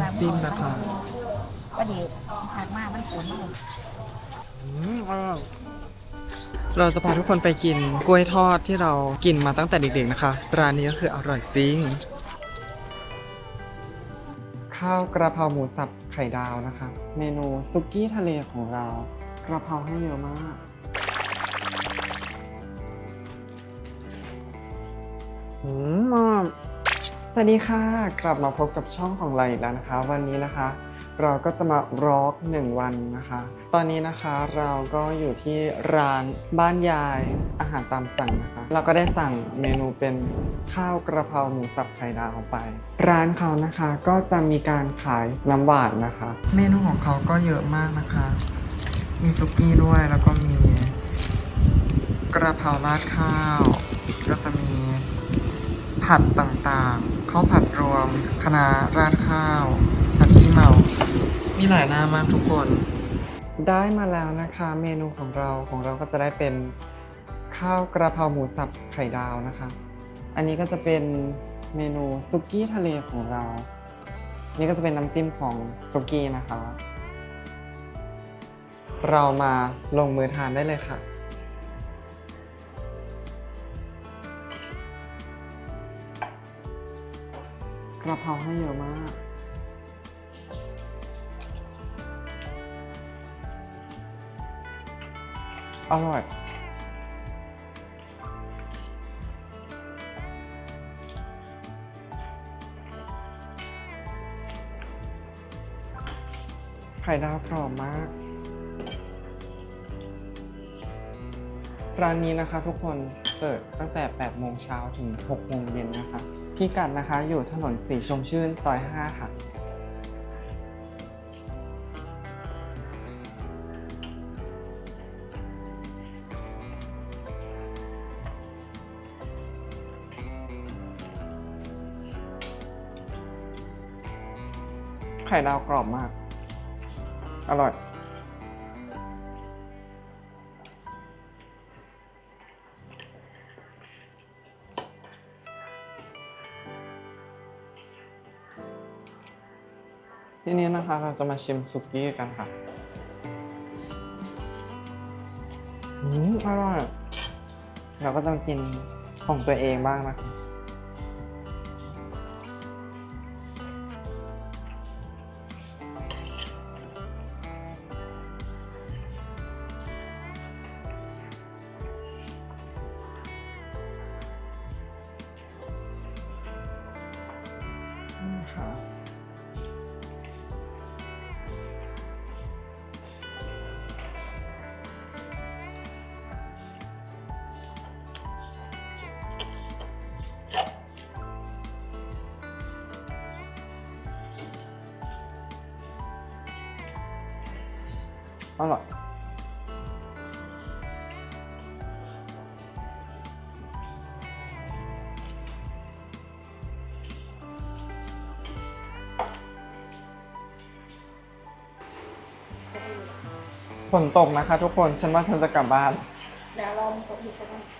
น้ำจิ้มนะคะก็ดีหักมากมันขุนมากเราจะพาทุกคนไปกินกล้วยทอดที่เรากินมาตั้งแต่เด็กๆนะคะ ร้านนี้ก็คืออร่อยจริง ข้าวกระเพราหมูสับไข่ดาวนะคะ เมนูซุกี้ทะเลของเรา กระเพราให้เยอะมากอืม สวัสดีค่ะ กลับมาพบกับช่องของเราอีกแล้วนะคะ วันนี้นะคะ เราก็จะมาร็อกหนึ่งวันนะคะ ตอนนี้นะคะเราก็อยู่ที่ร้านบ้านยายอาหารตามสั่งนะคะ เราก็ได้สั่งเมนูเป็นข้าวกระเพราหมูสับไข่ดาวไป ร้านเขานะคะก็จะมีการขายน้ำหวานนะคะ เมนูของเขาก็เยอะมากนะคะ มีซุกี้ด้วยแล้วก็มี กระเพราราดข้าว ก็จะมี ผัดต่างๆข้าวผัดรวมคณะราดข้าวผัดขี้เมา มีหลายหน้ามากทุกคน ได้มาแล้วนะคะ เมนูของเราของเราก็จะได้เป็นข้าวกระเพราหมูสับไข่ดาวนะคะ อันนี้ก็จะเป็นเมนูซุกี้ทะเลของเรา นี่ก็จะเป็นน้ำจิ้มของซุกี้นะคะ เรามาลงมือทานได้เลยค่ะ กระเพราให้เยอะมาก อร่อย ไข่ดาวกรอบมาก ร้านนี้นะคะทุกคนเปิดตั้งแต่ 8 โมงเช้าถึง 6 โมงเย็นนะคะ พิกัดนะคะอยู่ถนนสีชมชื่นซอย 5 ค่ะ ไข่ดาวกรอบมาก อร่อย ที่นี้นะคะเราจะมาชิมสุกี้กันค่ะอืมอร่อยเราก็ต้องกินของตัวเองบ้างนะคะนี่ค่ อร่อยฝนตกนะคะทุกคน ฉันว่าฉันจะกลับบ้าน เดี๋ยวลองกดผิดก็ไ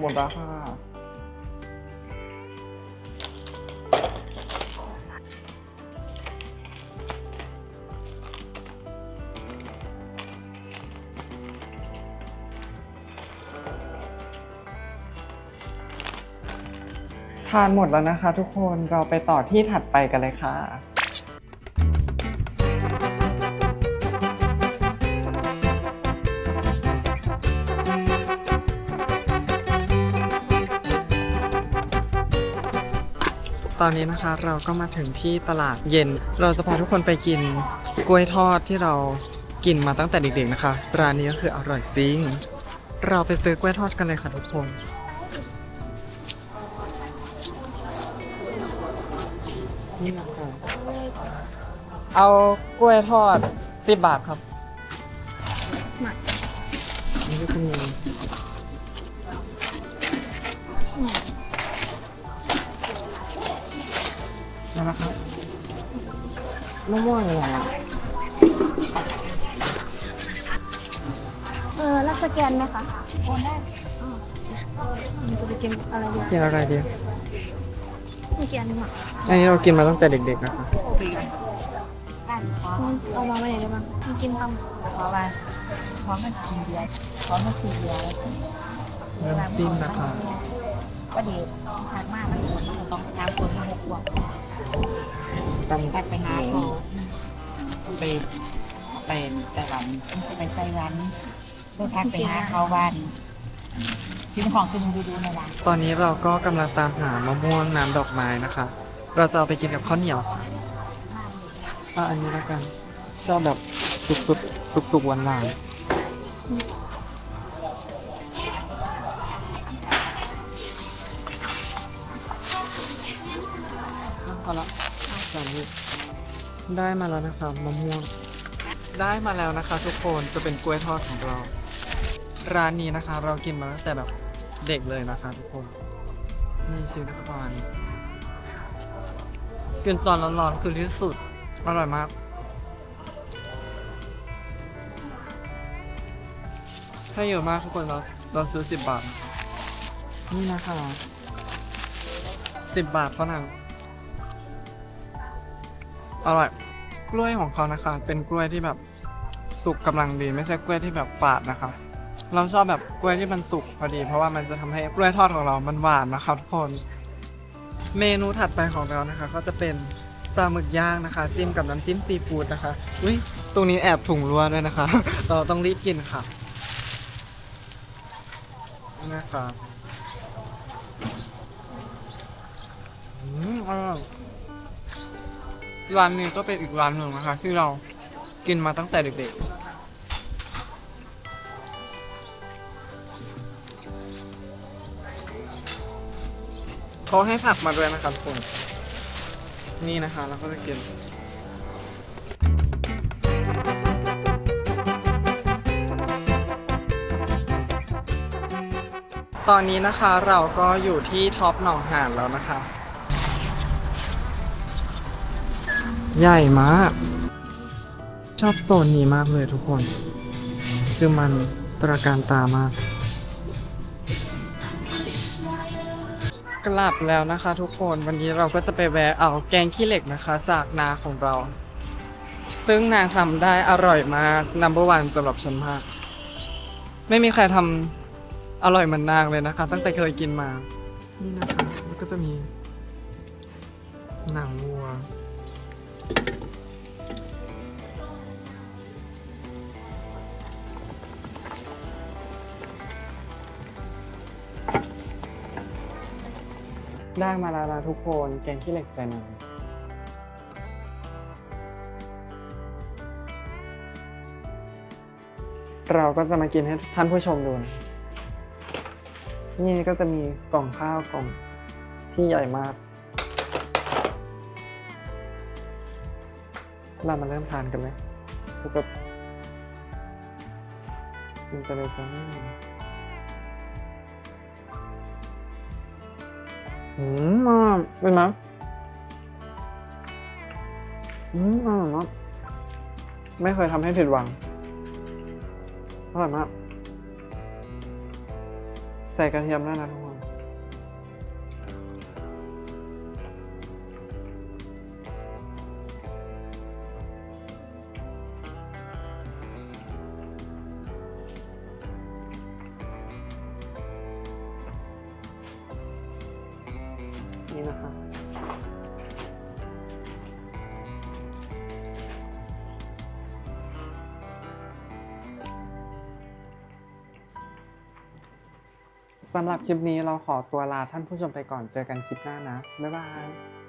หมดแล้วค่ะทานหมดแล้วนะคะทุกคนเราไปต่อที่ถัดไปกันเลยค่ะ ตอนนี้นะคะเราก็มาถึงที่ตลาดเย็น เราจะพาทุกคนไปกินกล้วยทอดที่เรากินมาตั้งแต่เด็กๆนะคะ ร้านนี้ก็คืออร่อยจริง เราไปซื้อกล้วยทอดกันเลยค่ะทุกคน นี่นะคะเอากล้วยทอดสิบบาทครับนี่ก็จะมี กินอะไรดีกินอะไรดีสแกนดีกว่าอันนี้เรากินมาตั้งแต่เด็กๆนะคะเอามาไว้ไหนได้บ้างกินทำขอไปขอมาสี่เดียวขอมาสี่เดียวน้ำจิ้มนะคะก็ดีหักมากมันปวดมันต้องสามคนมาหกบวกตำแพ็กไปหาเขาไปไปไต้หวันไปไต้หวันไปแพ็กไปหาเขาบ้าน กินของกินดูดูในร้านตอนนี้เราก็กำลังตามหามะม่วงน้ำดอกไม้นะคะ เราจะเอาไปกินกับข้าวเหนียวอะอันนี้แล้วกัน ชอบแบบสุกๆสุกๆหวานๆพอละสามลูกได้มาแล้วนะคะมะม่วง ได้มาแล้วนะคะทุกคนจะเป็นกล้วยทอดของเรา ร้านนี้นะคะ เรากินมาตั้งแต่แบบเด็กเลยนะคะทุกคนมีชิ้นกระปานกินตอนร้อนๆคือที่สุด อร่อยมาก ให้เยอะมากทุกคนเราเราซื้อสิบบาท นี่นะคะสิบบาทเท่านั้นอร่อยกล้วยของเขานะคะ เป็นกล้วยที่แบบสุกกำลังดีไม่ใช่กล้วยที่แบบฝาดนะคะ เราชอบแบบกล้วยที่มันสุกพอดี เพราะว่ามันจะทำให้กล้วยทอดของเรามันหวานนะครับทุกคน เมนูถัดไปของเรานะคะ ก็จะเป็นปลาหมึกย่างนะคะ จิ้มกับน้ำจิ้มซีฟู้ดนะคะอุ้ยตรงนี้แอบถุงรั่วด้วยนะคะ เราต้องรีบกินค่ะนี่นะคะอืมอร่อยร้านนี้ก็เป็นอีกร้านหนึ่งนะคะ ที่เรากินมาตั้งแต่เด็กๆ เขาให้ผักมาด้วยนะครับทุกคนนี่นะคะเราก็จะกินตอนนี้นะคะเราก็อยู่ที่ท็อปหนองหานแล้วนะคะ ใหญ่มากชอบโซนนี้มากเลยทุกคน คือมันตระการตามาก กลับแล้วนะคะทุกคนวันนี้เราก็จะไปแวะเอาแกงขี้เหล็กนะคะ จากนาของเรา ซึ่งนางทำได้อร่อยมากนัมเบอร์วันสำหรับฉันมาก ไม่มีใครทำอร่อยเหมือนนางเลยนะคะ ตั้งแต่เคยกินมา นี่นะคะแล้วก็จะมีหนังวัว ได้มาแล้วนะทุกคนแกงขี้เหล็กใส่นังเราก็จะมากินให้ท่านผู้ชมดูนะนี่ก็จะมีกล่องข้าวกล่องที่ใหญ่มาก เรามาเริ่มทานกันเลยก็จะกินกันเลยจ้าอืม อืมอยเป็นไหมอืมอร่อยมากไม่เคยทำให้ผิดหวังอร่อยมากใส่กระเทียมด้วยนะทุกคน นะคะ สำหรับคลิปนี้เราขอตัวลาท่านผู้ชมไปก่อนเจอกันคลิปหน้านะ บ๊ายบาย